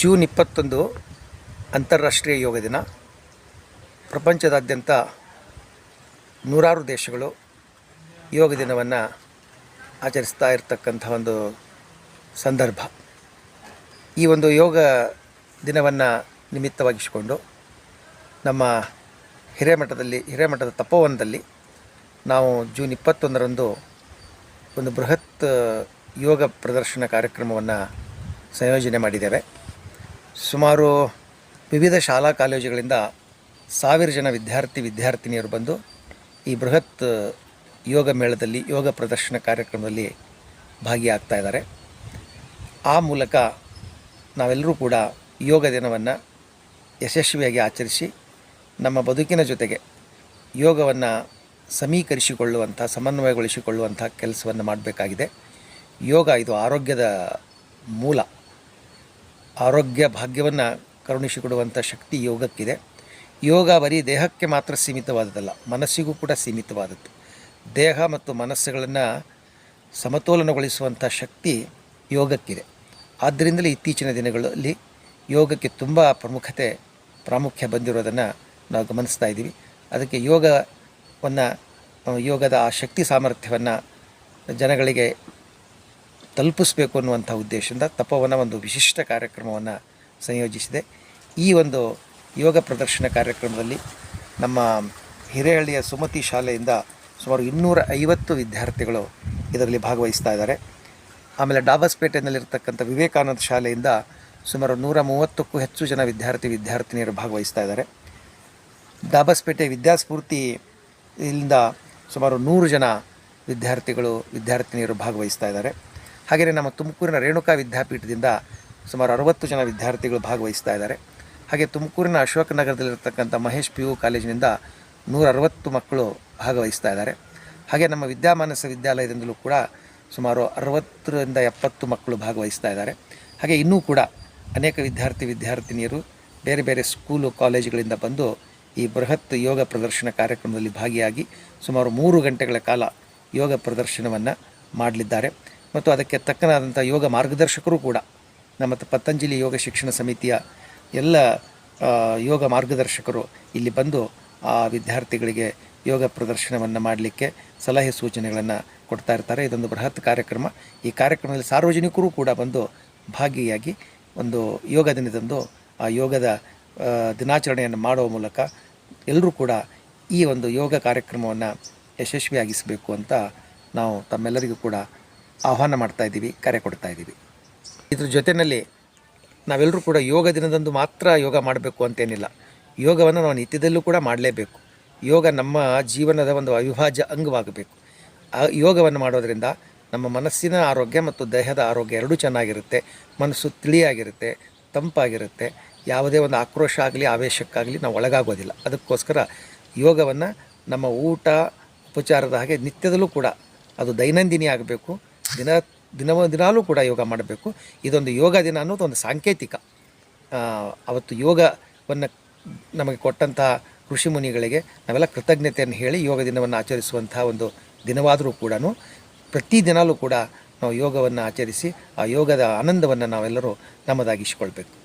June ಇಪ್ಪತ್ತೊಂದು ಅಂತಾರಾಷ್ಟ್ರೀಯ ಯೋಗ ದಿನ. ಪ್ರಪಂಚದಾದ್ಯಂತ ನೂರಾರು ದೇಶಗಳು ಯೋಗ ದಿನವನ್ನು ಆಚರಿಸ್ತಾ ಇರತಕ್ಕಂಥ ಒಂದು ಸಂದರ್ಭ. ಈ ಒಂದು ಯೋಗ ದಿನವನ್ನು ನಿಮಿತ್ತವಾಗಿಸಿಕೊಂಡು ನಮ್ಮ ಹಿರೇಮಠದಲ್ಲಿ ಹಿರೇಮಠದ ತಪೋವನದಲ್ಲಿ ನಾವು ಜೂನ್ ಇಪ್ಪತ್ತೊಂದರಂದು ಒಂದು ಬೃಹತ್ ಯೋಗ ಪ್ರದರ್ಶನ ಕಾರ್ಯಕ್ರಮವನ್ನು ಸಂಯೋಜನೆ ಮಾಡಿದ್ದೇವೆ. ಸುಮಾರು ವಿವಿಧ ಶಾಲಾ ಕಾಲೇಜುಗಳಿಂದ ಸಾವಿರ ಜನ ವಿದ್ಯಾರ್ಥಿ ವಿದ್ಯಾರ್ಥಿನಿಯರು ಬಂದು ಈ ಬೃಹತ್ ಯೋಗ ಮೇಳದಲ್ಲಿ, ಯೋಗ ಪ್ರದರ್ಶನ ಕಾರ್ಯಕ್ರಮದಲ್ಲಿ ಭಾಗಿಯಾಗ್ತಾ ಇದ್ದಾರೆ. ಆ ಮೂಲಕ ನಾವೆಲ್ಲರೂ ಕೂಡ ಯೋಗ ದಿನವನ್ನು ಯಶಸ್ವಿಯಾಗಿ ಆಚರಿಸಿ, ನಮ್ಮ ಬದುಕಿನ ಜೊತೆಗೆ ಯೋಗವನ್ನು ಸಮೀಕರಿಸಿಕೊಳ್ಳುವಂಥ, ಸಮನ್ವಯಗೊಳಿಸಿಕೊಳ್ಳುವಂಥ ಕೆಲಸವನ್ನು ಮಾಡಬೇಕಾಗಿದೆ. ಯೋಗ ಇದು ಆರೋಗ್ಯದ ಮೂಲ. ಆರೋಗ್ಯ ಭಾಗ್ಯವನ್ನು ಕರುಣಿಸಿಕೊಡುವಂಥ ಶಕ್ತಿ ಯೋಗಕ್ಕಿದೆ. ಯೋಗ ಬರೀ ದೇಹಕ್ಕೆ ಮಾತ್ರ ಸೀಮಿತವಾದದ್ದಲ್ಲ, ಮನಸ್ಸಿಗೂ ಕೂಡ ಸೀಮಿತವಾದದ್ದು. ದೇಹ ಮತ್ತು ಮನಸ್ಸುಗಳನ್ನು ಸಮತೋಲನಗೊಳಿಸುವಂಥ ಶಕ್ತಿ ಯೋಗಕ್ಕಿದೆ. ಆದ್ದರಿಂದಲೇ ಇತ್ತೀಚಿನ ದಿನಗಳಲ್ಲಿ ಯೋಗಕ್ಕೆ ತುಂಬ ಪ್ರಮುಖತೆ, ಪ್ರಾಮುಖ್ಯ ಬಂದಿರೋದನ್ನು ನಾವು ಗಮನಿಸ್ತಾ ಇದ್ದೀವಿ. ಅದಕ್ಕೆ ಯೋಗವನ್ನು, ಯೋಗದ ಆ ಶಕ್ತಿ ಸಾಮರ್ಥ್ಯವನ್ನು ಜನಗಳಿಗೆ ತಲುಪಿಸಬೇಕು ಅನ್ನುವಂಥ ಉದ್ದೇಶದಿಂದ ತಪೋವನ ಒಂದು ವಿಶಿಷ್ಟ ಕಾರ್ಯಕ್ರಮವನ್ನು ಸಂಯೋಜಿಸಿದೆ. ಈ ಒಂದು ಯೋಗ ಪ್ರದರ್ಶನ ಕಾರ್ಯಕ್ರಮದಲ್ಲಿ ನಮ್ಮ ಹಿರೇಹಳ್ಳಿಯ ಸುಮತಿ ಶಾಲೆಯಿಂದ ಸುಮಾರು ಇನ್ನೂರ ಐವತ್ತು ವಿದ್ಯಾರ್ಥಿಗಳು ಇದರಲ್ಲಿ ಭಾಗವಹಿಸ್ತಾ ಇದ್ದಾರೆ. ಆಮೇಲೆ ಡಾಬಸ್ಪೇಟೆಯಲ್ಲಿರ್ತಕ್ಕಂಥ ವಿವೇಕಾನಂದ ಶಾಲೆಯಿಂದ ಸುಮಾರು ನೂರ ಮೂವತ್ತಕ್ಕೂ ಹೆಚ್ಚು ಜನ ವಿದ್ಯಾರ್ಥಿ ವಿದ್ಯಾರ್ಥಿನಿಯರು ಭಾಗವಹಿಸ್ತಾ ಇದ್ದಾರೆ. ಡಾಬಸ್ಪೇಟೆ ವಿದ್ಯಾಸ್ಫೂರ್ತಿ ಇಲ್ಲಿಂದ ಸುಮಾರು ನೂರು ಜನ ವಿದ್ಯಾರ್ಥಿಗಳು, ವಿದ್ಯಾರ್ಥಿನಿಯರು ಭಾಗವಹಿಸ್ತಾ ಇದ್ದಾರೆ. ಹಾಗೆಯೇ ನಮ್ಮ ತುಮಕೂರಿನ ರೇಣುಕಾ ವಿದ್ಯಾಪೀಠದಿಂದ ಸುಮಾರು ಅರವತ್ತು ಜನ ವಿದ್ಯಾರ್ಥಿಗಳು ಭಾಗವಹಿಸ್ತಾ ಇದ್ದಾರೆ. ಹಾಗೆ ತುಮಕೂರಿನ ಅಶೋಕ ನಗರದಲ್ಲಿರ್ತಕ್ಕಂಥ ಮಹೇಶ್ ಪಿ ಯು ಕಾಲೇಜಿನಿಂದ ನೂರ ಅರವತ್ತು ಮಕ್ಕಳು ಭಾಗವಹಿಸ್ತಾ ಇದ್ದಾರೆ. ಹಾಗೆ ನಮ್ಮ ವಿದ್ಯಾಮಾನಸ ವಿದ್ಯಾಲಯದಿಂದಲೂ ಕೂಡ ಸುಮಾರು ಅರವತ್ತರಿಂದ ಎಪ್ಪತ್ತು ಮಕ್ಕಳು ಭಾಗವಹಿಸ್ತಾ ಇದ್ದಾರೆ. ಹಾಗೆ ಇನ್ನೂ ಕೂಡ ಅನೇಕ ವಿದ್ಯಾರ್ಥಿ ವಿದ್ಯಾರ್ಥಿನಿಯರು ಬೇರೆ ಬೇರೆ ಸ್ಕೂಲು ಕಾಲೇಜುಗಳಿಂದ ಬಂದು ಈ ಬೃಹತ್ ಯೋಗ ಪ್ರದರ್ಶನ ಕಾರ್ಯಕ್ರಮದಲ್ಲಿ ಭಾಗಿಯಾಗಿ ಸುಮಾರು ಮೂರು ಗಂಟೆಗಳ ಕಾಲ ಯೋಗ ಪ್ರದರ್ಶನವನ್ನು ಮಾಡಲಿದ್ದಾರೆ. ಮತ್ತು ಅದಕ್ಕೆ ತಕ್ಕನಾದಂಥ ಯೋಗ ಮಾರ್ಗದರ್ಶಕರು ಕೂಡ ನಮ್ಮ ಪತಂಜಲಿ ಯೋಗ ಶಿಕ್ಷಣ ಸಮಿತಿಯ ಎಲ್ಲ ಯೋಗ ಮಾರ್ಗದರ್ಶಕರು ಇಲ್ಲಿ ಬಂದು ಆ ವಿದ್ಯಾರ್ಥಿಗಳಿಗೆ ಯೋಗ ಪ್ರದರ್ಶನವನ್ನು ಮಾಡಲಿಕ್ಕೆ ಸಲಹೆ ಸೂಚನೆಗಳನ್ನು ಕೊಡ್ತಾ ಇರ್ತಾರೆ. ಇದೊಂದು ಬೃಹತ್ ಕಾರ್ಯಕ್ರಮ. ಈ ಕಾರ್ಯಕ್ರಮದಲ್ಲಿ ಸಾರ್ವಜನಿಕರು ಕೂಡ ಬಂದು ಭಾಗಿಯಾಗಿ ಒಂದು ಯೋಗ ದಿನದಂದು ಆ ಯೋಗದ ದಿನಾಚರಣೆಯನ್ನು ಮಾಡುವ ಮೂಲಕ ಎಲ್ಲರೂ ಕೂಡ ಈ ಒಂದು ಯೋಗ ಕಾರ್ಯಕ್ರಮವನ್ನು ಯಶಸ್ವಿಯಾಗಿಸಬೇಕು ಅಂತ ನಾವು ತಮ್ಮೆಲ್ಲರಿಗೂ ಕೂಡ ಆಹ್ವಾನ ಮಾಡ್ತಾ ಇದ್ದೀವಿ, ಕರೆ ಕೊಡ್ತಾ ಇದ್ದೀವಿ. ಇದ್ರ ಜೊತೆಯಲ್ಲಿ ನಾವೆಲ್ಲರೂ ಕೂಡ ಯೋಗ ದಿನದಂದು ಮಾತ್ರ ಯೋಗ ಮಾಡಬೇಕು ಅಂತೇನಿಲ್ಲ. ಯೋಗವನ್ನು ನಾವು ನಿತ್ಯದಲ್ಲೂ ಕೂಡ ಮಾಡಲೇಬೇಕು. ಯೋಗ ನಮ್ಮ ಜೀವನದ ಒಂದು ಅವಿಭಾಜ್ಯ ಅಂಗವಾಗಬೇಕು. ಆ ಯೋಗವನ್ನು ಮಾಡೋದರಿಂದ ನಮ್ಮ ಮನಸ್ಸಿನ ಆರೋಗ್ಯ ಮತ್ತು ದೇಹದ ಆರೋಗ್ಯ ಎರಡೂ ಚೆನ್ನಾಗಿರುತ್ತೆ. ಮನಸ್ಸು ತಿಳಿಯಾಗಿರುತ್ತೆ, ತಂಪಾಗಿರುತ್ತೆ. ಯಾವುದೇ ಒಂದು ಆಕ್ರೋಶ ಆಗಲಿ, ಆವೇಶಕ್ಕಾಗಲಿ ನಾವು ಒಳಗಾಗೋದಿಲ್ಲ. ಅದಕ್ಕೋಸ್ಕರ ಯೋಗವನ್ನು ನಮ್ಮ ಊಟ, ಉಪಚಾರದ ಹಾಗೆ ನಿತ್ಯದಲ್ಲೂ ಕೂಡ ಅದು ದೈನಂದಿನಿ ಆಗಬೇಕು. ದಿನ, ದಿನವ, ದಿನಾಲೂ ಕೂಡ ಯೋಗ ಮಾಡಬೇಕು. ಇದೊಂದು ಯೋಗ ದಿನ ಅನ್ನೋದು ಒಂದು ಸಾಂಕೇತಿಕ. ಅವತ್ತು ಯೋಗವನ್ನು ನಮಗೆ ಕೊಟ್ಟಂತಹ ಋಷಿ ಮುನಿಗಳಿಗೆ ನಾವೆಲ್ಲ ಕೃತಜ್ಞತೆಯನ್ನು ಹೇಳಿ ಯೋಗ ದಿನವನ್ನು ಆಚರಿಸುವಂತಹ ಒಂದು ದಿನವಾದರೂ ಕೂಡ ಪ್ರತಿ ದಿನಾಲೂ ಕೂಡ ನಾವು ಯೋಗವನ್ನು ಆಚರಿಸಿ ಆ ಯೋಗದ ಆನಂದವನ್ನು ನಾವೆಲ್ಲರೂ ನಮ್ಮದಾಗಿಸಿಕೊಳ್ಬೇಕು.